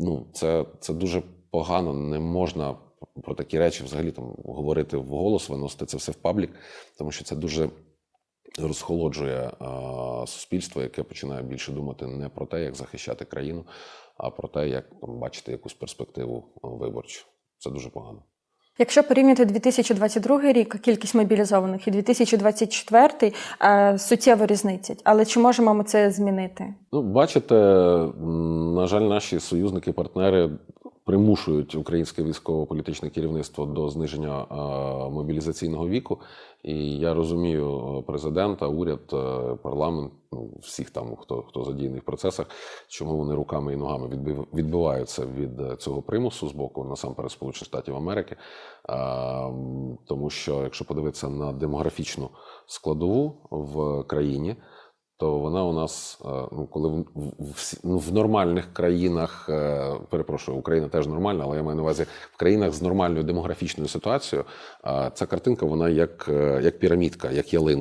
ну, це, це дуже погано. Не можна про такі речі взагалі там говорити вголос, виносити це все в паблік, тому що це дуже розхолоджує а, суспільство, яке починає більше думати не про те, як захищати країну, а про те, як там, бачити якусь перспективу виборчу. Це дуже погано. Якщо порівняти 2022 рік, кількість мобілізованих і 2024, е, суттєво різниця. Але чи можемо ми це змінити? Ну, бачите, на жаль, наші союзники, партнери примушують українське військово-політичне керівництво до зниження мобілізаційного віку. І я розумію е, президента, уряд, е, парламент, ну всіх там, хто хто задіяний в процесах, чому вони руками і ногами відбив- відбиваються від е, цього примусу з боку насамперед Сполучених Штатів Америки. Тому що якщо подивитися на демографічну складову в країні, то вона у нас, е, ну коли в, в, ну, в нормальних країнах, е, перепрошую, Україна теж нормальна, але я маю на увазі в країнах з нормальною демографічною ситуацією, е, ця картинка вона як, як пірамідка, як ялинка.